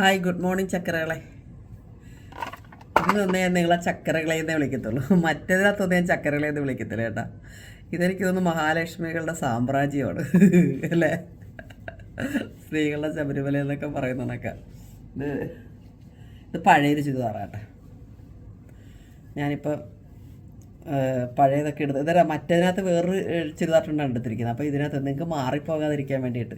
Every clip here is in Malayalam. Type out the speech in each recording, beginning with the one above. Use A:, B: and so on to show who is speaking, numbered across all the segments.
A: Hi good morning ചക്കരകളെ. ഇന്ന് തന്നെ ഞാൻ നിങ്ങളെ ചക്കരകളെ എന്നേ വിളിക്കത്തുള്ളൂ. മറ്റേതിനകത്തൊന്നും ഞാൻ ചക്കരകളെ എന്ന് വിളിക്കത്തില്ല കേട്ടാ. ഇതെനിക്ക് തോന്നുന്നു മഹാലക്ഷ്മികളുടെ സാമ്രാജ്യമാണ്. അല്ലേ? സ്ത്രീകളുടെ ശബരിമല എന്നൊക്കെ പറയുന്നതൊക്കെ ഇത് ഇത് പഴയൊരു ചുരിദാറാട്ടെ ഞാനിപ്പോൾ പഴയതൊക്കെ എടുത്ത്. ഇതാ മറ്റേതിനകത്ത് വേറൊരു ചുരിദാറിട്ടുണ്ടാണ് എടുത്തിരിക്കുന്നത് അപ്പോൾ ഇതിനകത്ത് നിങ്ങൾക്ക് മാറിപ്പോകാതിരിക്കാൻ വേണ്ടിയിട്ട്.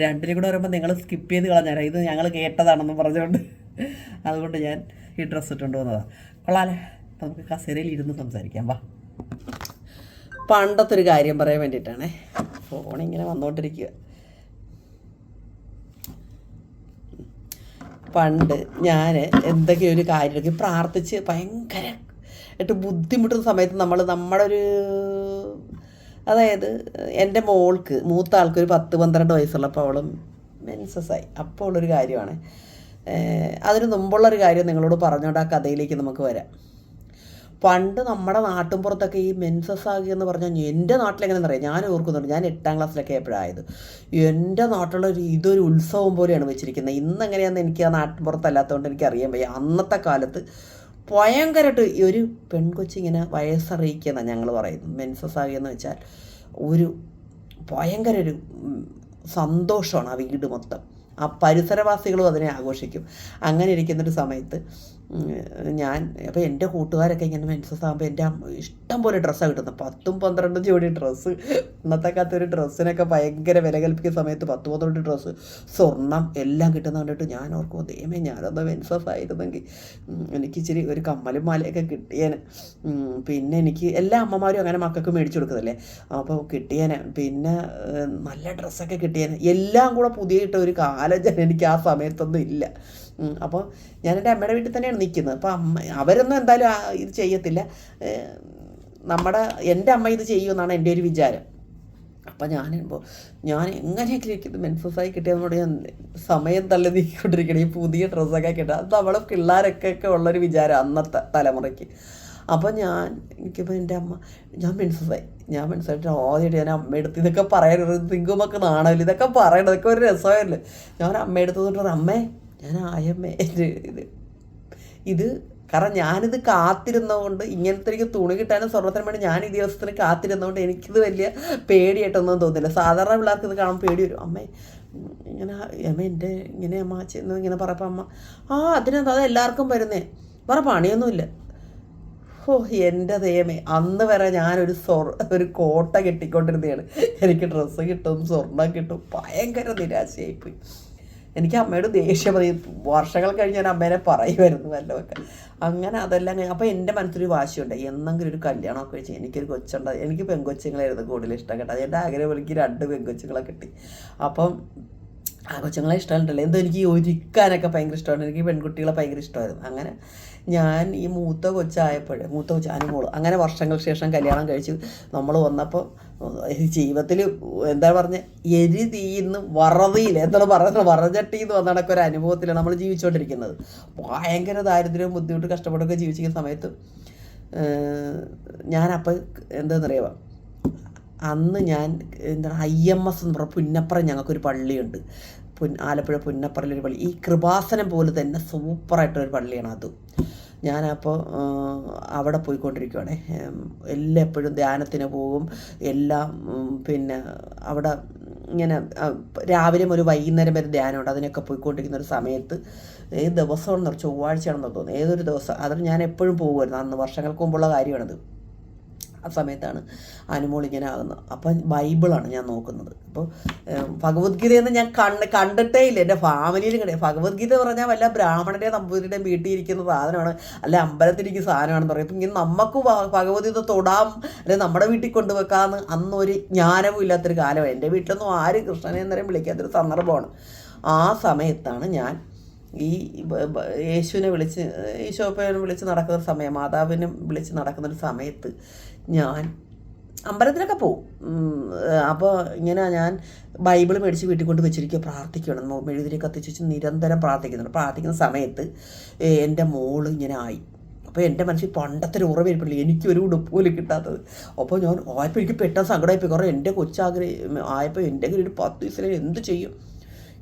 A: രണ്ടിനും കൂടെ വരുമ്പോൾ നിങ്ങൾ സ്കിപ്പ് ചെയ്ത് കളഞ്ഞാൽ ഇത് ഞങ്ങൾ കേട്ടതാണെന്നും പറഞ്ഞുകൊണ്ട് അതുകൊണ്ട് ഞാൻ ഈ ഡ്രസ്സ് ഇട്ടുകൊണ്ട് വന്നതാണ് കൊള്ളാലേ. അപ്പോൾ നമുക്ക് കസേരയിൽ ഇരുന്ന് സംസാരിക്കാം. വാ. പണ്ടത്തെ ഒരു കാര്യം പറയാൻ വേണ്ടിയിട്ടാണേ. ഫോണിങ്ങനെ വന്നുകൊണ്ടിരിക്കുക പണ്ട് ഞാൻ എന്തൊക്കെയൊരു കാര്യമൊക്കെ പ്രാർത്ഥിച്ച് ഭയങ്കര ആയിട്ട് ബുദ്ധിമുട്ടുന്ന സമയത്ത് നമ്മൾ നമ്മുടെ ഒരു അതായത് എന്റെ മോൾക്ക് മൂത്ത ആൾക്ക് ഒരു പത്ത് പന്ത്രണ്ട് വയസ്സുള്ളപ്പോൾ അവളും മെൻസസ്സായി. അപ്പോൾ ഉള്ളൊരു കാര്യമാണ്. അതിന് മുമ്പുള്ളൊരു കാര്യം നിങ്ങളോട് പറഞ്ഞുകൊണ്ട് ആ കഥയിലേക്ക് നമുക്ക് വരാം. പണ്ട് നമ്മുടെ നാട്ടിൻപുറത്തൊക്കെ ഈ മെൻസസ് ആകുക എന്ന് പറഞ്ഞാൽ എന്റെ നാട്ടിലെങ്ങനെയെന്ന് അറിയാം. ഞാൻ ഓർക്കുന്നുണ്ട്. ഞാൻ എട്ടാം ക്ലാസ്സിലൊക്കെ എപ്പോഴായത് എന്റെ നാട്ടിലുള്ള ഒരു ഇതൊരു ഉത്സവം പോലെയാണ് വെച്ചിരിക്കുന്നത്. ഇന്ന് എങ്ങനെയാണെന്ന് എനിക്ക് ആ നാട്ടിൻപുറത്തല്ലാത്തതുകൊണ്ട് എനിക്ക് അറിയാൻ വയ്യ. അന്നത്തെ കാലത്ത് ഭയങ്കരമായിട്ട് ഈ ഒരു പെൺകൊച്ചിങ്ങനെ വയസ്സറിയിക്കുന്ന ഞങ്ങൾ പറയുന്നത്. മെൻസസ് ആകുകയെന്ന് വെച്ചാൽ ഒരു ഭയങ്കര ഒരു സന്തോഷമാണ് ആ വീട് മൊത്തം. ആ പരിസരവാസികളും അതിനെ ആഘോഷിക്കും. അങ്ങനെ ഇരിക്കുന്നൊരു സമയത്ത് ഞാൻ അപ്പോൾ എന്റെ കൂട്ടുകാരൊക്കെ ഇങ്ങനെ മെൻസസ് ആകുമ്പോൾ എന്റെ ഇഷ്ടം പോലെ ഡ്രസ്സാണ് കിട്ടുന്നത് പത്തും പന്ത്രണ്ടും ജോഡി ഡ്രസ്സ് ഇന്നത്തെ കാലത്ത് ഒരു ഡ്രസ്സിനൊക്കെ ഭയങ്കര വില കൽപ്പിക്കുന്ന സമയത്ത് പത്ത് പന്ത്രണ്ട് ഡ്രസ്സ് സ്വർണം എല്ലാം കിട്ടുന്ന കണ്ടിട്ട് ഞാൻ ഓർക്കും ദൈവമേ ഞാനൊന്ന് മെൻസസ് ആയിരുന്നെങ്കിൽ എനിക്ക് ഇച്ചിരി ഒരു കമ്മലും മാലയൊക്കെ കിട്ടിയേനെ. പിന്നെ എനിക്ക് എല്ലാ അമ്മമാരും അങ്ങനെ മക്കൾക്ക് മേടിച്ചു കൊടുക്കുന്നതല്ലേ? അപ്പോൾ കിട്ടിയേനെ. പിന്നെ നല്ല ഡ്രസ്സൊക്കെ കിട്ടിയേനെ. എല്ലാം കൂടെ പുതിയ ഇട്ട ഒരു കാലം ഞാൻ എനിക്ക് ആ സമയത്തൊന്നും ഇല്ല. അപ്പോൾ ഞാൻ എന്റെ അമ്മയുടെ വീട്ടിൽ തന്നെയാണ് നിൽക്കുന്നത് അപ്പോൾ അമ്മ അവരൊന്നും എന്തായാലും ഇത് ചെയ്യത്തില്ല. നമ്മുടെ എന്റെ അമ്മ ഇത് ചെയ്യുമെന്നാണ് എന്റെ ഒരു വിചാരം. അപ്പം ഞാൻ ഇപ്പോൾ ഞാൻ എങ്ങനെയൊക്കെ ഇരിക്കുന്നത് മെൻസസ്സായി കിട്ടിയതെന്നോട് ഞാൻ സമയം തള്ളി നീക്കിക്കൊണ്ടിരിക്കണം. ഈ പുതിയ ഡ്രസ്സൊക്കെ കിട്ടുക അത് നമ്മളെ പിള്ളേരൊക്കെ ഉള്ളൊരു വിചാരം അന്നത്തെ തലമുറയ്ക്ക്. അപ്പോൾ ഞാൻ എനിക്കിപ്പോൾ എന്റെ അമ്മ ഞാൻ മെൻസസായി ഞാൻ മെൻസായിട്ട് ആദ്യമായിട്ട് ഞാൻ അമ്മയെടുത്ത് ഇതൊക്കെ പറയാനൊരു തിങ്കുമൊക്കെ നാണമില്ല ഇതൊക്കെ പറയണം ഇതൊക്കെ ഒരു രസമായല്ലോ ഞാൻ അമ്മയെടുത്ത് തൊട്ട് അമ്മേ ഞാൻ ആയമ്മേ ഇത് ഇത് കാരണം ഞാനിത് കാത്തിരുന്നതുകൊണ്ട് ഇങ്ങനത്തെ എനിക്ക് തുണി കിട്ടാനും സ്വർണത്തിനും വേണ്ടി ഞാൻ ഈ ദിവസത്തിന് കാത്തിരുന്നതുകൊണ്ട് എനിക്കിത് വലിയ പേടിയായിട്ടൊന്നും തോന്നില്ല. സാധാരണ പിള്ളേർക്ക് ഇത് കാണാൻ പേടി വരും. അമ്മേ ഇങ്ങനെ അമ്മ എന്റെ ഇങ്ങനെ അമ്മ ചെന്ന് ഇങ്ങനെ പറയപ്പോൾ അമ്മ ആ അതിനെന്താ? അത് എല്ലാവർക്കും വരുന്നേ. വേറെ പണിയൊന്നുമില്ല. ഓ എന്റെ ദൈവമേ അന്ന് വരെ ഞാനൊരു സ്വർ ഒരു കോട്ട കെട്ടിക്കൊണ്ടിരുന്നതാണ്. എനിക്ക് ഡ്രസ്സ് കിട്ടും സ്വർണം കിട്ടും ഭയങ്കര നിരാശയായിപ്പോയി. എനിക്ക് അമ്മയോട് ദേഷ്യം പറയും വർഷങ്ങൾ കഴിഞ്ഞ് ഞാൻ അമ്മേനെ പറയുമായിരുന്നു വല്ലതൊക്കെ. അങ്ങനെ അതെല്ലാം അപ്പോൾ എന്റെ മനസ്സിലൊരു വാശിയുണ്ട്. എന്നെങ്കിലും ഒരു കല്യാണമൊക്കെ വെച്ച് എനിക്കൊരു കൊച്ചുണ്ട്. എനിക്ക് പെങ്കൊച്ചുങ്ങളായിരുന്നു കൂടുതൽ ഇഷ്ടം കേട്ടോ. എന്റെ ആഗ്രഹം എനിക്ക് രണ്ട് പെങ്കൊച്ചുങ്ങളെ കിട്ടി. അപ്പം ആ കൊച്ചുങ്ങളെ ഇഷ്ടമുണ്ടല്ലോ എന്തോ എനിക്ക് ഒരുക്കാനൊക്കെ ഭയങ്കര ഇഷ്ടമാണ്. എനിക്ക് പെൺകുട്ടികളെ ഭയങ്കര ഇഷ്ടമായിരുന്നു. അങ്ങനെ ഞാൻ ഈ മൂത്ത കൊച്ചായപ്പോൾ മൂത്ത കൊച്ചു അനുമോൾ അങ്ങനെ വർഷങ്ങൾക്ക് ശേഷം കല്യാണം കഴിച്ച് നമ്മൾ വന്നപ്പോൾ ജീവിതത്തിൽ എന്താ പറഞ്ഞ? എരി തീന്ന് വറതിയിൽ എന്താണ് പറയുന്നത് വറചട്ടി എന്ന് കണക്ക് ഒരു അനുഭവത്തിലാണ് നമ്മൾ ജീവിച്ചുകൊണ്ടിരിക്കുന്നത് ഭയങ്കര ദാരിദ്ര്യവും ബുദ്ധിമുട്ട് കഷ്ടപ്പെട്ടൊക്കെ ജീവിച്ചിരിക്കുന്ന സമയത്ത് ഞാനപ്പോൾ എന്താണെന്നറിയാമോ അന്ന് ഞാൻ എന്താണ് ഐ എം എസ് എന്ന് പറഞ്ഞ പുന്നപ്പുറം ഞങ്ങൾക്കൊരു പള്ളിയുണ്ട്. പുൻ ആലപ്പുഴ പുന്നപ്പുറയിലൊരു പള്ളി. ഈ കൃപാസനം പോലെ തന്നെ സൂപ്പറായിട്ടൊരു പള്ളിയാണ് അത്. ഞാനപ്പോൾ അവിടെ പോയിക്കൊണ്ടിരിക്കുകയാണ് എല്ലാം എപ്പോഴും ധ്യാനത്തിന് പോകും എല്ലാം പിന്നെ അവിടെ ഇങ്ങനെ രാവിലെ ഒരു വൈകുന്നേരം വരെ ധ്യാനമുണ്ട്. അതിനൊക്കെ പോയിക്കൊണ്ടിരിക്കുന്ന ഒരു സമയത്ത് ഏത് ദിവസമാണെന്നോ ചൊവ്വാഴ്ചയാണെന്നോ തോന്നുന്നു. ഏതൊരു ദിവസം. അതിന് ഞാൻ എപ്പോഴും പോകുമായിരുന്നു. അന്ന് വർഷങ്ങൾക്ക് മുമ്പുള്ള കാര്യമാണത്. ആ സമയത്താണ് അനുമോൾ ഇങ്ങനെ ആകുന്നത് അപ്പം ബൈബിളാണ് ഞാൻ നോക്കുന്നത്. അപ്പോൾ ഭഗവത്ഗീതയെന്ന് ഞാൻ കണ്ട് കണ്ടിട്ടേ ഇല്ല എന്റെ ഫാമിലിയിലും കണ്ടേ ഭഗവത്ഗീത പറഞ്ഞാൽ വല്ല ബ്രാഹ്മണന്റെയും നമ്പൂതിരിയുടെയും വീട്ടിൽ ഇരിക്കുന്ന സാധനമാണ്. അല്ല അമ്പലത്തിലിരിക്കുന്ന സാധനമാണെന്ന് പറയും. അപ്പം ഇങ്ങനെ നമുക്ക് ഭഗവത്ഗീത തൊടാം അല്ലെങ്കിൽ നമ്മുടെ വീട്ടിൽ കൊണ്ടുവെക്കാമെന്ന് അന്നൊരു ജ്ഞാനവും ഇല്ലാത്തൊരു കാലമാണ് എന്റെ വീട്ടിലൊന്നും ആരും കൃഷ്ണനെ എന്നേരം വിളിക്കാത്തൊരു സന്ദർഭമാണ്. ആ സമയത്താണ് ഞാൻ ഈ യേശുവിനെ വിളിച്ച് ഈശോപ്പനെ വിളിച്ച് നടക്കുന്ന സമയം മാതാവിനെ വിളിച്ച് നടക്കുന്ന ഒരു സമയത്ത് ഞാൻ അമ്പലത്തിലൊക്കെ പോകും അപ്പോൾ ഇങ്ങനെ ഞാൻ ബൈബിൾ മേടിച്ച് വീട്ടിൽ കൊണ്ട് വെച്ചിരിക്കുക പ്രാർത്ഥിക്കണം. മെഴുതിരി കത്തിച്ച് വെച്ച് നിരന്തരം പ്രാർത്ഥിക്കുന്നുണ്ട്. പ്രാർത്ഥിക്കുന്ന സമയത്ത് എന്റെ മോൾ ഇങ്ങനെ ആയി. അപ്പോൾ എന്റെ മനസ്സിൽ പണ്ടത്തെ ഒരു ഉറവിരിപ്പില്ല എനിക്ക് ഒരു ഉടുപ്പ് പോലും കിട്ടാത്തത്. അപ്പോൾ ഞാൻ ആയപ്പോൾ എനിക്ക് പെട്ടെന്ന് സങ്കടമായിപ്പോയി. കുറേ എന്റെ കൊച്ചാഗ്രഹം ആയപ്പോൾ എന്റെ ഒരു പത്ത് ദിവസത്തിൽ എന്ത് ചെയ്യും?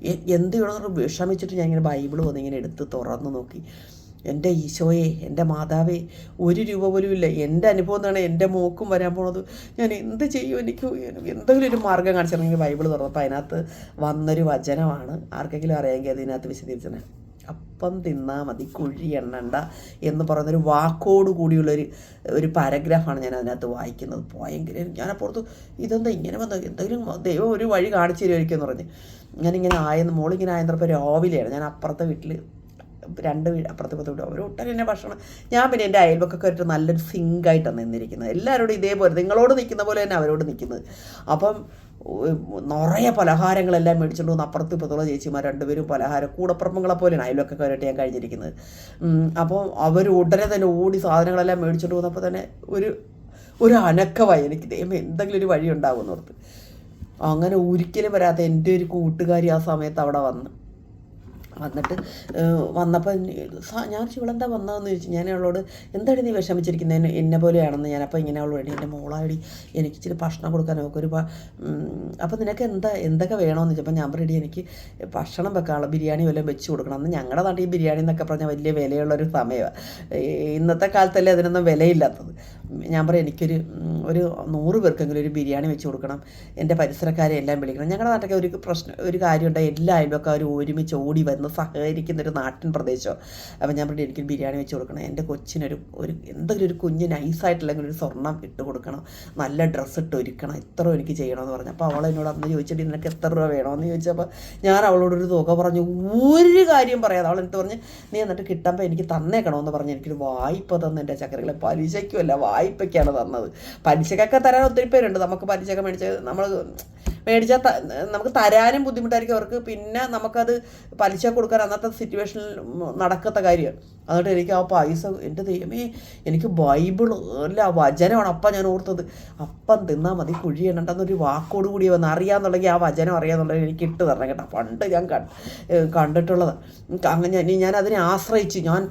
A: എ- എന്ത് ചെയ്യണമെന്ന് വിഷമിച്ചിട്ട് ഞാൻ ഇങ്ങനെ ബൈബിൾ വന്ന് ഇങ്ങനെ എടുത്ത് തുറന്നു നോക്കി. എന്റെ ഈശോയെ എന്റെ മാതാവേ ഒരു രൂപ പോലും ഇല്ല. എന്റെ അനുഭവം എന്നാണ് എന്റെ മോക്കും വരാൻ പോണത്. ഞാൻ എന്ത് ചെയ്യും എനിക്ക്? എന്തെങ്കിലും ഒരു മാർഗം കാണിച്ചിട്ടുണ്ടെങ്കിൽ ബൈബിൾ തുറന്നപ്പോൾ അതിനകത്ത് വന്നൊരു വചനമാണ്. ആർക്കെങ്കിലും അറിയാമെങ്കിൽ അതിനകത്ത് വിശദീകരിച്ചത് അപ്പം തിന്നാൽ മതി കുഴി എണ്ണണ്ട എന്ന് പറയുന്നൊരു വാക്കോട് കൂടിയുള്ളൊരു ഒരു പാരഗ്രാഫാണ് ഞാൻ അതിനകത്ത് വായിക്കുന്നത്. പോയെങ്കിലും ഞാൻ അപ്പുറത്ത് ഇതെന്താ ഇങ്ങനെ വന്നത് എന്തെങ്കിലും ദൈവം ഒരു വഴി കാണിച്ചു തരുമായിരിക്കും എന്ന് പറഞ്ഞ്. ഞാനിങ്ങനെ ആയെന്ന് മോളിങ്ങനെ ആയെന്നപ്പോൾ രാവിലെയാണ്. ഞാൻ അപ്പുറത്തെ വീട്ടിൽ രണ്ട് വീട് അപ്പുറത്തെ പത്ത് വീട് അവർ ഭക്ഷണം ഞാൻ പിന്നെ എന്റെ അയൽവക്കൊക്കെ ആയിട്ട് നല്ലൊരു സിങ്കായിട്ടാണ് നിന്നിരിക്കുന്നത്. എല്ലാവരോടും ഇതേപോലെ നിങ്ങളോട് നിൽക്കുന്ന പോലെ തന്നെ അവരോട് നിൽക്കുന്നത്. അപ്പം നിറയെ പലഹാരങ്ങളെല്ലാം മേടിച്ചുകൊണ്ട് വന്ന് അപ്പുറത്ത് ഇപ്പുറത്തുള്ള ചേച്ചിമാർ രണ്ടുപേരും പലഹാരം കൂടപ്പുറമ്പങ്ങളെ പോലെയാണ് അയൽവക്കക്കാരായിട്ട് ഞാൻ കഴിഞ്ഞിരിക്കുന്നത്. അപ്പം അപ്പോൾ അവർ ഉടനെ തന്നെ ഓടി സാധനങ്ങളെല്ലാം മേടിച്ചുകൊണ്ട് വന്നപ്പോൾ തന്നെ ഒരു ഒരു അനക്കമായി. എനിക്ക് ദൈവം എന്തെങ്കിലും ഒരു വഴി ഉണ്ടാകുമെന്നോർത്ത് അങ്ങനെ ഒരിക്കലും വരാത്ത എന്റെ ഒരു കൂട്ടുകാരി ആ സമയത്ത് അവിടെ വന്ന്. വന്നിട്ട് വന്നപ്പോൾ ഞാൻ ഇവളെന്താ വന്നതെന്ന് ചോദിച്ചു. ഞാൻ അവളോട് എന്താണ് നീ വിഷമിച്ചിരിക്കുന്നത് എന്നെ എന്നെ പോലെയാണെന്ന് ഞാൻ അപ്പോൾ ഇങ്ങനെ അവളോട് എന്റെ മോളാടി എനിക്ക് ഇച്ചിരി ഭക്ഷണം കൊടുക്കാൻ നോക്കും ഒരു അപ്പോൾ നിനക്ക് എന്താ എന്തൊക്കെ വേണമെന്ന് ചോദിച്ചപ്പോൾ ഞാൻ പറയടി എനിക്ക് ഭക്ഷണം വെക്കാനുള്ള ബിരിയാണി വല്ലതും വെച്ച് കൊടുക്കണം. അന്ന് ഞങ്ങളുടെ നാട്ടിൽ ഈ ബിരിയാണി എന്നൊക്കെ പറഞ്ഞാൽ വലിയ വിലയുള്ളൊരു സമയമാണ് ഇന്നത്തെ കാലത്തല്ലേ അതിനൊന്നും വിലയില്ലാത്തത്. ഞാൻ പറയും എനിക്കൊരു ഒരു നൂറ് പേർക്കെങ്കിലും ഒരു ബിരിയാണി വെച്ച് കൊടുക്കണം. എന്റെ പരിസരക്കാരെ എല്ലാം വിളിക്കണം. ഞങ്ങളുടെ നാട്ടിലൊക്കെ ഒരു പ്രശ്നം ഒരു കാര്യം കാര്യമുണ്ട് എല്ലാ അയൽവക്കാരും ഒരുമിച്ച് ഓടി വരുന്ന സഹകരിക്കുന്ന ഒരു നാട്ടിൻ പ്രദേശമോ അപ്പോൾ ഞാൻ പറഞ്ഞു എനിക്ക് ബിരിയാണി വെച്ച് കൊടുക്കണം. എന്റെ കൊച്ചിനൊരു ഒരു എന്തെങ്കിലും ഒരു കുഞ്ഞ് നൈസായിട്ടില്ലെങ്കിൽ ഒരു സ്വർണം ഇട്ട് കൊടുക്കണം. നല്ല ഡ്രസ്സ് ഇട്ട് ഒരുക്കണം. ഇത്ര എനിക്ക് ചെയ്യണമെന്ന് പറഞ്ഞു. അപ്പോൾ അവൾ എന്നോട് അന്ന് ചോദിച്ചിട്ട് നിനക്ക് എത്ര രൂപ വേണമെന്ന് ചോദിച്ചപ്പോൾ ഞാൻ അവളോടൊരു തുക പറഞ്ഞു. ഒരു കാര്യം പറയാതെ അവൾ എന്നിട്ട് പറഞ്ഞ് നീ എന്നിട്ട് കിട്ടുമ്പോൾ എനിക്ക് തന്നേക്കണമെന്ന് പറഞ്ഞ് എനിക്കൊരു വായ്പ തന്നു എന്റെ ചക്കരകളെ പലിശയ്ക്കുമല്ല വായ്പയ്ക്കാണ് തന്നത്. പലിശക്കൊക്കെ തരാൻ ഒത്തിരി പേരുണ്ട്. നമുക്ക് പലിശയൊക്കെ മേടിച്ച് നമ്മൾ മേടിച്ചാൽ നമുക്ക് തരാനും ബുദ്ധിമുട്ടായിരിക്കും. അവർക്ക് പിന്നെ നമുക്കത് പലിശ കൊടുക്കാൻ അന്നത്തെ സിറ്റുവേഷനിൽ നടക്കത്ത കാര്യമാണ് അതുകൊണ്ട് എനിക്ക് ആ പൈസ എന്റെ ദൈവമേ എനിക്ക് ബൈബിൾ അല്ല വചനമാണ് അപ്പം ഞാൻ ഓർത്തത്. അപ്പം തിന്നാൽ മതി കുഴി എണ്ണണ്ടെന്നൊരു വാക്കോട് കൂടി വന്ന് അറിയാന്നുണ്ടെങ്കിൽ ആ വചനം അറിയാന്നുണ്ടെങ്കിൽ എനിക്ക് ഇട്ട് തരണം കേട്ടോ. പണ്ട് ഞാൻ കണ്ട് കണ്ടിട്ടുള്ളതാണ് അങ്ങനെ ഞാൻ- അതിനെ ആശ്രയിച്ച് ഞാൻ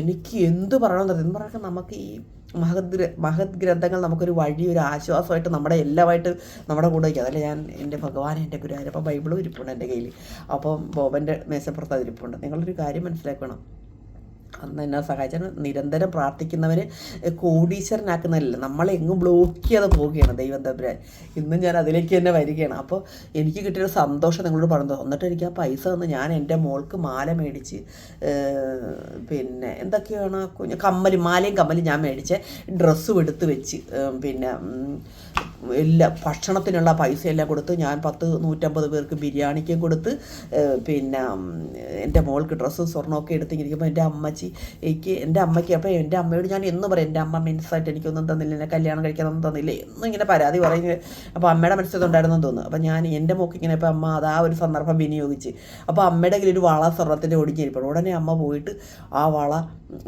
A: എനിക്ക് എന്ത് പറയണമെന്നറിയാം എന്ന് പറയാൻ നമുക്ക് ഈ മഹത് മഹത് ഗ്രന്ഥങ്ങൾ നമുക്കൊരു വഴി ഒരു ആശ്വാസമായിട്ട് നമ്മുടെ എല്ലാമായിട്ട് നമ്മുടെ കൂടെ വയ്ക്കുക അതല്ലേ ഞാൻ എന്റെ ഭഗവാൻ എന്റെ ഗുരുവായൂർ അപ്പോൾ ബൈബിളും ഇരിപ്പുണ്ട് എന്റെ കയ്യിൽ അപ്പം ബോബന്റെ മേശപ്പുറത്ത് അതിരിപ്പുണ്ട്. നിങ്ങളൊരു കാര്യം മനസ്സിലാക്കണം. അന്ന് എന്നെ സഹായിച്ചാൽ നിരന്തരം പ്രാർത്ഥിക്കുന്നവരെ കോടീശ്വരനാക്കുന്നതല്ല നമ്മളെങ്ങും ബ്ലോക്ക് ചെയ്യാതെ പോവുകയാണ് ദൈവം തമ്പുരാൻ. ഇന്നും ഞാൻ അതിലേക്ക് തന്നെ വരികയാണ്. അപ്പോൾ എനിക്ക് കിട്ടിയൊരു സന്തോഷം നിങ്ങളോട് പറഞ്ഞു എന്നിട്ട് എനിക്ക് ആ പൈസ തന്ന് ഞാൻ എന്റെ മോൾക്ക് മാല മേടിച്ച് പിന്നെ എന്തൊക്കെയാണ്? കുഞ്ഞ് കമ്മലും മാലയും കമ്മലും ഞാൻ മേടിച്ച് ഡ്രസ്സും എടുത്ത് വെച്ച് പിന്നെ എല്ലാ ഭക്ഷണത്തിനുള്ള പൈസ എല്ലാം കൊടുത്ത് ഞാൻ പത്ത് നൂറ്റമ്പത് പേർക്ക് ബിരിയാണിക്കും കൊടുത്ത് പിന്നെ എന്റെ മോൾക്ക് ഡ്രസ്സും സ്വർണമൊക്കെ എടുത്ത് ഇരിക്കുമ്പോൾ എന്റെ അമ്മച്ചി എനിക്ക് എന്റെ അമ്മയ്ക്ക് അപ്പോൾ എന്റെ അമ്മയോട് ഞാൻ എന്ന് പറയും എന്റെ അമ്മ മിൻസായിട്ട് എനിക്കൊന്നും തന്നില്ല എന്നെ കല്യാണം കഴിക്കാനൊന്നും തന്നില്ല എന്നും ഇങ്ങനെ പരാതി പറയുന്നത് അപ്പോൾ അമ്മയുടെ മനസ്സിലുണ്ടായിരുന്നെന്ന് തോന്നുന്നു. അപ്പോൾ ഞാൻ എന്റെ ഇങ്ങനെ ഇപ്പോൾ അമ്മ അത് ആ ഒരു സന്ദർഭം വിനിയോഗിച്ച്. അപ്പോൾ അമ്മയുടെ കയ്യിൽ ഒരു വള സ്വർണത്തിന്റെ ഒടിഞ്ഞിരിപ്പുണ്ട്. ഉടനെ അമ്മ പോയിട്ട് ആ വള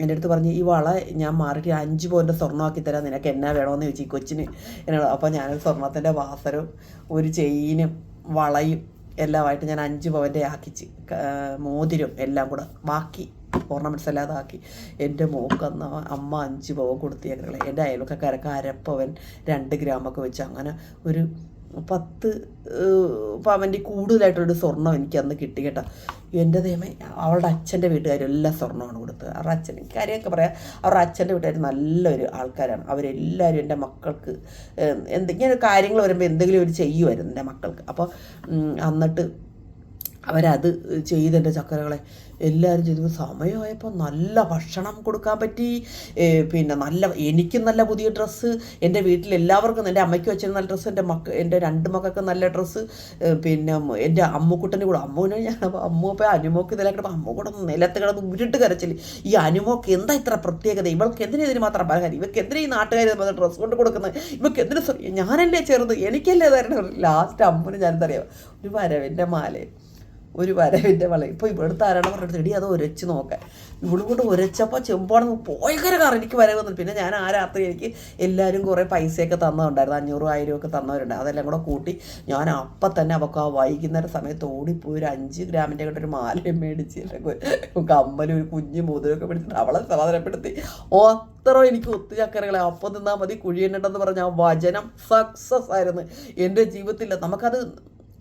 A: എന്റെ അടുത്ത് പറഞ്ഞ് ഈ വള ഞാൻ മാറിയിട്ട് അഞ്ച് പോയിന്റെ സ്വർണമാക്കി തരാം നിനക്ക് എന്നാ വേണമെന്ന് ചോദിച്ചു ഈ കൊച്ചിന്. എന്നോട് അപ്പോൾ ഞാൻ സ്വർണത്തിന്റെ വാസരവും ഒരു ചെയിനും വളയും എല്ലാമായിട്ട് ഞാൻ അഞ്ച് പവന്റെ ആക്കിച്ച് മോതിരം എല്ലാം കൂടെ ബാക്കി ഓർണമെന്റ്സ് അല്ലാതെ ആക്കി എന്റെ മോക്ക് അന്ന് അമ്മ അഞ്ച് പവൻ അങ്ങനെയുള്ള എന്റെ അയൽവക്കക്കാരൊക്കെ അരപ്പവൻ രണ്ട് ഗ്രാമൊക്കെ വെച്ച്. അങ്ങനെ ഒരു പത്ത് പവന്റെ കൂടുതലായിട്ടുള്ളൊരു സ്വർണം എനിക്ക് അന്ന് കിട്ടി കേട്ടോ. എന്റെ ദൈവമേ അവളുടെ അച്ഛന്റെ വീട്ടുകാരും എല്ലാം സ്വർണമാണ് കൊടുത്തത്. അവരുടെ അച്ഛൻ കാര്യമൊക്കെ പറയാം. അവരുടെ അച്ഛന്റെ വീട്ടുകാർ നല്ലൊരു ആൾക്കാരാണ്. അവരെല്ലാവരും എന്റെ മക്കൾക്ക് എന്തെങ്കിലും കാര്യങ്ങൾ വരുമ്പോൾ എന്തെങ്കിലും ഒരു ചെയ്യുമായിരുന്നു എന്റെ മക്കൾക്ക്. അപ്പോൾ എന്നിട്ട് അവരത് ചെയ്ത് എന്റെ ചക്കരകളെ എല്ലാവരും ചെയ്തു. സമയമായപ്പോൾ നല്ല ഭക്ഷണം കൊടുക്കാൻ പറ്റി. പിന്നെ നല്ല എനിക്കും നല്ല പുതിയ ഡ്രസ്സ്. എന്റെ വീട്ടിൽ എല്ലാവർക്കും എന്റെ അമ്മയ്ക്ക് വെച്ചിരുന്ന നല്ല ഡ്രസ്സ് എന്റെ മക്ക എന്റെ രണ്ട് മക്കൾക്ക് നല്ല ഡ്രസ്സ്. പിന്നെ എന്റെ അമ്മുക്കുട്ടന്റെ കൂടെ അമ്മുവിനെ ഞാൻ അമ്മു അപ്പോൾ അനുമോക്ക് ഇതിലെ കിടപ്പോൾ അമ്മ കൂടെ നിലത്ത് കിടന്ന് ഉരുട്ട് കരച്ചിൽ ഈ അനുമോക്ക് എന്താ ഇത്ര പ്രത്യേകത? ഇവൾക്ക് എന്തിനാ ഇതിന് മാത്രം പലഹാരം? ഇവർക്ക് എന്തിനാ ഈ നാട്ടുകാർ ഡ്രസ്സ് കൊണ്ട് കൊടുക്കുന്നത്? ഇവർക്ക് എന്തിനാ ഞാനല്ലേ ചെറുത്? എനിക്കല്ലേ തരണം ലാസ്റ്റ് അമ്മുവിന് ഞാനെന്തറിയാം ഒരു വരവിന്റെ മാലയും ഒരു വരവിന്റെ വള ഇപ്പോൾ ഇവിടുത്തെ ആരാണ് പറഞ്ഞിട്ട് എടി അത് ഒരച്ച് നോക്കാൻ ഇവിടെ കൊണ്ട് ഒരച്ചപ്പോൾ ചെമ്പാണെന്ന് ഭയങ്കര കാരണം എനിക്ക് വരവെന്നു പിന്നെ ഞാൻ ആ രാത്രി എനിക്ക് എല്ലാവരും കുറേ പൈസയൊക്കെ തന്നതുണ്ടായിരുന്നു. അഞ്ഞൂറും ആയിരം ഒക്കെ തന്നവരുണ്ട്. അതെല്ലാം കൂടെ കൂട്ടി ഞാൻ അപ്പം തന്നെ അവൾക്ക് ആ വൈകുന്നേരം സമയത്ത് ഓടിപ്പോയി ഒരു അഞ്ച് ഗ്രാമിന്റെ കൂടെ ഒരു മാലയും മേടിച്ച് കമ്മലും ഒരു കുഞ്ഞു മോതിരമൊക്കെ പിടിച്ചിട്ട് അവളെ സമാധാനപ്പെടുത്തി. ഓ അത്ര എനിക്ക് ഒത്തുചക്കരകളെ അപ്പം നിന്നാൽ മതി കുഴിയണ്ടെന്ന് പറഞ്ഞ ആ വചനം സക്സസ് ആയിരുന്നു. എന്റെ ജീവിതത്തിൽ നമുക്കത്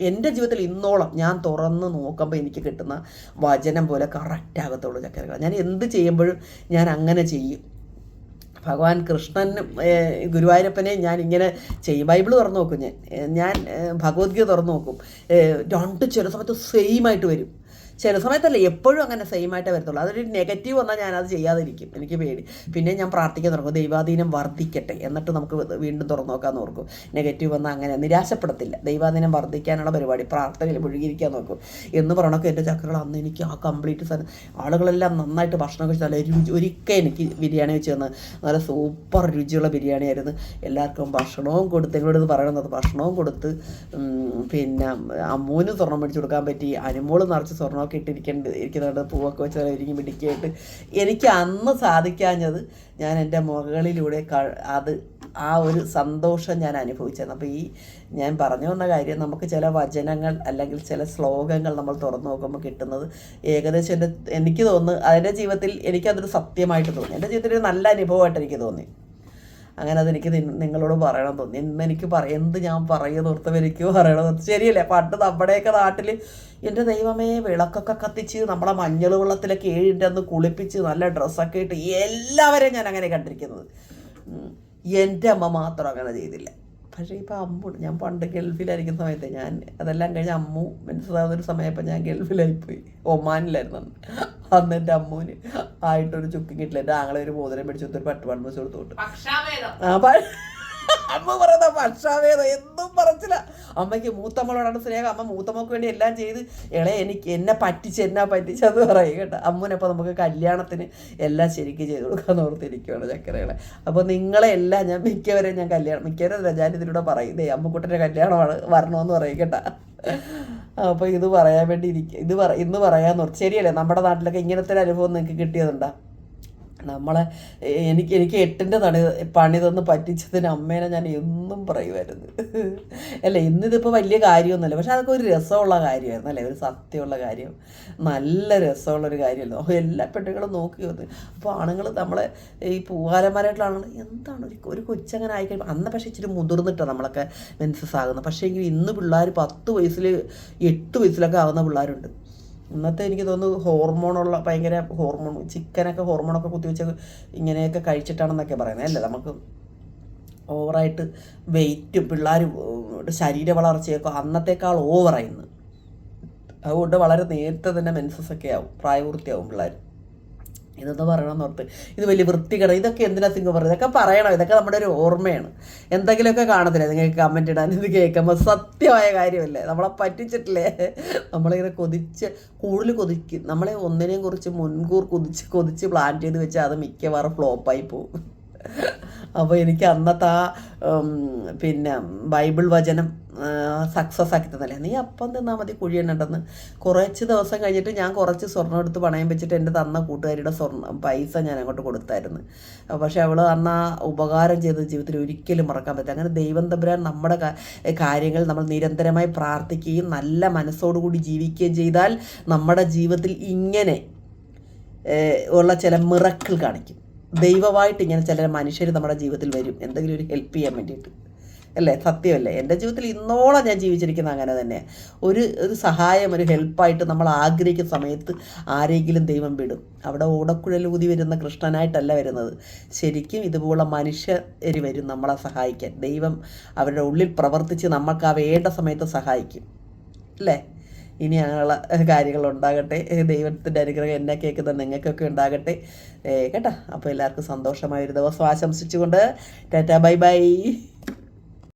A: എന്റെ ജീവിതത്തിൽ ഇന്നോളം ഞാൻ തുറന്ന് നോക്കുമ്പോൾ എനിക്ക് കിട്ടുന്ന വചനം പോലെ കറക്റ്റ് ആകത്തുള്ളൂ ചക്കരകൾ ഞാൻ എന്ത് ചെയ്യുമ്പോഴും ഞാൻ അങ്ങനെ ചെയ്യും. ഭഗവാൻ കൃഷ്ണൻ ഗുരുവായൂരപ്പനെ ഞാൻ ഇങ്ങനെ ചെയ്യും. ബൈബിൾ തുറന്നു നോക്കും ഞാൻ. ഞാൻ ഭഗവത്ഗീത തുറന്നു നോക്കും. രണ്ട് ചില സമയത്ത് സെയിം ആയിട്ട് വരും. ചില സമയത്തല്ല എപ്പോഴും അങ്ങനെ സെയിം ആയിട്ടേ വരത്തുള്ളൂ. അതൊരു നെഗറ്റീവ് വന്നാൽ ഞാനത് ചെയ്യാതിരിക്കും. എനിക്ക് പേടി. പിന്നെ ഞാൻ പ്രാർത്ഥിക്കാൻ തുടങ്ങും. ദൈവാധീനം വർദ്ധിക്കട്ടെ. എന്നിട്ട് നമുക്ക് വീണ്ടും തുറന്നു നോക്കാൻ നോക്കും നെഗറ്റീവ് വന്നാൽ അങ്ങനെ നിരാശപ്പെടത്തില്ല. ദൈവാധീനം വർദ്ധിക്കാനുള്ള പരിപാടി പ്രാർത്ഥനയിൽ മുഴുകിയിരിക്കാൻ നോക്കും. എന്ന് പറയണൊക്കെ എന്റെ ചക്രകൾ അന്ന് എനിക്ക് ആ കംപ്ലീറ്റ് സാധനം ആളുകളെല്ലാം നന്നായിട്ട് ഭക്ഷണം കഴിച്ചാൽ രുചി ഒരിക്കൽ എനിക്ക് ബിരിയാണി വെച്ച് തന്ന് നല്ല സൂപ്പർ രുചിയുള്ള ബിരിയാണി ആയിരുന്നു. എല്ലാവർക്കും ഭക്ഷണവും കൊടുത്ത് നിങ്ങളോട് പറയണത് ഭക്ഷണവും കൊടുത്ത് പിന്നെ അമ്മൂന് സ്വർണം മേടിച്ച് കൊടുക്കാൻ പറ്റി അനുമോൾ നിറച്ച് സ്വർണമൊക്കെ ഇട്ടിരിക്കേണ്ട. ഇരിക്കുന്നുണ്ട് പൂവൊക്കെ വെച്ച് ഇരിക്കും മിടിക്കായിട്ട് എനിക്ക് അന്ന് സാധിക്കാഞ്ഞത് ഞാൻ എന്റെ മുകളിലൂടെ അത് ആ ഒരു സന്തോഷം ഞാൻ അനുഭവിച്ചത് അപ്പോൾ ഈ ഞാൻ പറഞ്ഞു വന്ന കാര്യം നമുക്ക് ചില വചനങ്ങൾ അല്ലെങ്കിൽ ചില ശ്ലോകങ്ങൾ നമ്മൾ തുറന്നു നോക്കുമ്പോൾ കിട്ടുന്നത് ഏകദേശം എന്റെ എനിക്ക് തോന്നുന്നു അതിന്റെ ജീവിതത്തിൽ എനിക്കതൊരു സത്യമായിട്ട് തോന്നി. എന്റെ ജീവിതത്തിൽ ഒരു നല്ല അനുഭവമായിട്ട് എനിക്ക് തോന്നി. അങ്ങനെ അതെനിക്ക് നിങ്ങളോട് പറയണം തോന്നി. എന്നെനിക്ക് എന്ത് ഞാൻ പറയുന്ന ഓർത്തം എനിക്ക് പറയണം. ശരിയല്ലേ? പണ്ട് നമ്മുടെയൊക്കെ നാട്ടിൽ എന്റെ ദൈവമേ വിളക്കൊക്കെ കത്തിച്ച് നമ്മളെ മഞ്ഞൾ വെള്ളത്തിലൊക്കെ ഏഴിന്റെ അന്ന് കുളിപ്പിച്ച് നല്ല ഡ്രസ്സൊക്കെ ഇട്ട് എല്ലാവരെയും ഞാൻ അങ്ങനെ കണ്ടിരിക്കുന്നത്. എന്റെ അമ്മ മാത്രം അങ്ങനെ ചെയ്തില്ല. പക്ഷേ ഇപ്പോൾ അമ്മു ഞാൻ പണ്ട് ഗൾഫിലായിരിക്കുന്ന സമയത്ത് ഞാൻ അതെല്ലാം കഴിഞ്ഞ് അമ്മു മനസ്സിലാവുന്ന ഒരു സമയപ്പോൾ ഞാൻ ഗൾഫിലായിപ്പോയി. ഒമാനിലായിരുന്നു അന്ന് എന്റെ എന്റെ അമ്മൂന് ആയിട്ടൊരു ചുക്കും കിട്ടില്ല. എന്റെ ആങ്ങളെ ഒരു മോതിരം പിടിച്ചു ഒരു പട്ടുപാട് ബസ് കൊടുത്തോട്ട് അമ്മ പറയുന്ന പക്ഷാവേദം എന്നും പറച്ചില്ല അമ്മയ്ക്ക് മൂത്തമ്മളോടാണ് സ്നേഹം. അമ്മ മൂത്തമ്മക്ക് വേണ്ടി എല്ലാം ചെയ്ത് ഇളയ എനിക്ക് എന്നെ പറ്റിച്ച് എന്നെ പറ്റിച്ചെന്ന് പറയും കേട്ടോ. അമ്മനപ്പോൾ നമുക്ക് കല്യാണത്തിന് എല്ലാം ശരിക്കും ചെയ്ത് കൊടുക്കാന്ന് ഓർത്തിരിക്കുകയാണ് ചക്കരകളെ. അപ്പോൾ നിങ്ങളെ എല്ലാം ഞാൻ മിക്കവരെയും ഞാൻ കല്യാണം മിക്കവരല്ല ഞാൻ ഇതിലൂടെ പറയും. ഇതേ അമ്മക്കുട്ടന്റെ കല്യാണമാണ് വരണമെന്ന് പറയും കേട്ടോ. അപ്പോൾ ഇത് പറയാൻ വേണ്ടി ഇരിക്ക ഇത് പറ ഇന്ന് ഓർത്ത്. ശരിയല്ലേ? നമ്മുടെ നാട്ടിലൊക്കെ ഇങ്ങനത്തെ ഒരു അനുഭവം നിങ്ങൾക്ക് കിട്ടിയതുണ്ടോ? നമ്മളെ എനിക്ക് എനിക്ക് എട്ടിന്റെ തണി പണി തന്ന് പറ്റിച്ചതിന് അമ്മേനെ ഞാൻ എന്നും പറയുമായിരുന്നു. അല്ല ഇന്നിതിപ്പോൾ വലിയ കാര്യമൊന്നുമല്ല. പക്ഷെ അതൊക്കെ ഒരു രസമുള്ള കാര്യമായിരുന്നു അല്ലേ? ഒരു സത്യമുള്ള കാര്യം. നല്ല രസമുള്ളൊരു കാര്യമല്ലോ എല്ലാ പെണ്ണുങ്ങളും നോക്കി വന്ന്. അപ്പോൾ ആണുങ്ങൾ നമ്മളെ ഈ പൂവാലന്മാരായിട്ടുള്ള ആണുങ്ങൾ എന്താണ് ഒരു ഒരു കൊച്ചങ്ങനെ ആയിക്കഴിയുമ്പോൾ അന്ന് പക്ഷേ ഇച്ചിരി മുതിർന്നിട്ടാണ് നമ്മളൊക്കെ മെൻസസ് ആകുന്നത്. പക്ഷേ എങ്കിൽ ഇന്ന് പിള്ളേർ പത്ത് വയസ്സിൽ എട്ട് വയസ്സിലൊക്കെ ആകുന്ന പിള്ളേരുണ്ട്. ഇന്നത്തെ എനിക്ക് തോന്നുന്നു ഹോർമോണുള്ള ഭയങ്കര ഹോർമോൺ ചിക്കനൊക്കെ ഹോർമോണൊക്കെ കുത്തിവെച്ച് ഇങ്ങനെയൊക്കെ കഴിച്ചിട്ടാണെന്നൊക്കെ പറയുന്നത്. അല്ലേ? നമുക്ക് ഓവറായിട്ട് വെയിറ്റും പിള്ളേർ ശരീര വളർച്ചയൊക്കെ അന്നത്തേക്കാൾ ഓവറായി ഇന്ന് അതുകൊണ്ട് വളരെ നേരത്തെ തന്നെ മെൻസസ് ഒക്കെ ആവും പ്രായപൂർത്തിയാവും പിള്ളേർ ഇതൊന്ന് പറയണമെന്ന് ഓർത്ത് ഇത് വലിയ വൃത്തികേട്. ഇതൊക്കെ എന്തിനാ സിംഗ് പറയുന്നത് ഇതൊക്കെ പറയണം. ഇതൊക്കെ നമ്മുടെ ഒരു ഓർമ്മയാണ്. എന്തെങ്കിലുമൊക്കെ കാണത്തില്ലേ? നിങ്ങൾക്ക് കമന്റ് ഇടാൻ ഇത് കേൾക്കുമ്പോൾ സത്യമായ കാര്യമല്ലേ? നമ്മളെ പറ്റിച്ചിട്ടില്ലേ? നമ്മളിങ്ങനെ കൊതിച്ച് കൂടുതൽ കൊതിക്കും നമ്മളെ ഒന്നിനെയും കുറിച്ച് മുൻകൂർ കൊതിച്ച് കൊതിച്ച് പ്ലാൻ ചെയ്ത് വെച്ചാൽ അത് മിക്കവാറും ഫ്ലോപ്പായി പോകും അപ്പോൾ എനിക്ക് അന്നത്തെ ആ പിന്നെ ബൈബിൾ വചനം സക്സസ് ആക്കി തന്നല്ലേ നീ അപ്പം തന്നാൽ മതി കുഴിയണ്ണുണ്ടെന്ന്. കുറച്ച് ദിവസം കഴിഞ്ഞിട്ട് ഞാൻ കുറച്ച് സ്വർണം എടുത്ത് പണയം വെച്ചിട്ട് എന്റെ തന്ന കൂട്ടുകാരിയുടെ സ്വർണം പൈസ ഞാൻ അങ്ങോട്ട് കൊടുത്തായിരുന്നു. പക്ഷേ അവൾ അന്ന് ആ ഉപകാരം ചെയ്ത ജീവിതത്തിൽ ഒരിക്കലും മറക്കാൻ പറ്റില്ല. അങ്ങനെ ദൈവം തമ്പുരാൻ നമ്മുടെ കാര്യങ്ങൾ നമ്മൾ നിരന്തരമായി പ്രാർത്ഥിക്കുകയും നല്ല മനസ്സോടുകൂടി ജീവിക്കുകയും ചെയ്താൽ നമ്മുടെ ജീവിതത്തിൽ ഇങ്ങനെ ഉള്ള ചില മിറക്കിൾ കാണിക്കും. ദൈവമായിട്ട് ഇങ്ങനെ ചില മനുഷ്യർ നമ്മുടെ ജീവിതത്തിൽ വരും. എന്തെങ്കിലും ഒരു ഹെൽപ്പ് ചെയ്യാൻ വേണ്ടിയിട്ട്. അല്ലേ? സത്യമല്ലേ? എന്റെ ജീവിതത്തിൽ ഇന്നോളം ഞാൻ ജീവിച്ചിരിക്കുന്നത് അങ്ങനെ തന്നെ ഒരു ഒരു സഹായം ഒരു ഹെൽപ്പായിട്ട് നമ്മൾ ആഗ്രഹിക്കുന്ന സമയത്ത് ആരെങ്കിലും ദൈവം വിടും. അവിടെ ഓടക്കുഴലൂതി വരുന്ന കൃഷ്ണനായിട്ടല്ല വരുന്നത്. ശരിക്കും ഇതുപോലുള്ള മനുഷ്യർ വരും നമ്മളെ സഹായിക്കാൻ. ദൈവം അവരുടെ ഉള്ളിൽ പ്രവർത്തിച്ച് നമുക്ക് ആ വേണ്ട സമയത്ത് സഹായിക്കും. അല്ലേ? ഇനി അങ്ങനെയുള്ള കാര്യങ്ങൾ ഉണ്ടാകട്ടെ. ദൈവത്തിന്റെ അനുഗ്രഹം എന്നെ കേൾക്കുന്ന നിങ്ങൾക്കൊക്കെ ഉണ്ടാകട്ടെ. കേട്ടോ. അപ്പോൾ എല്ലാവർക്കും സന്തോഷമായൊരു ദിവസം ആശംസിച്ചുകൊണ്ട് ടാറ്റാ ബൈ ബൈ.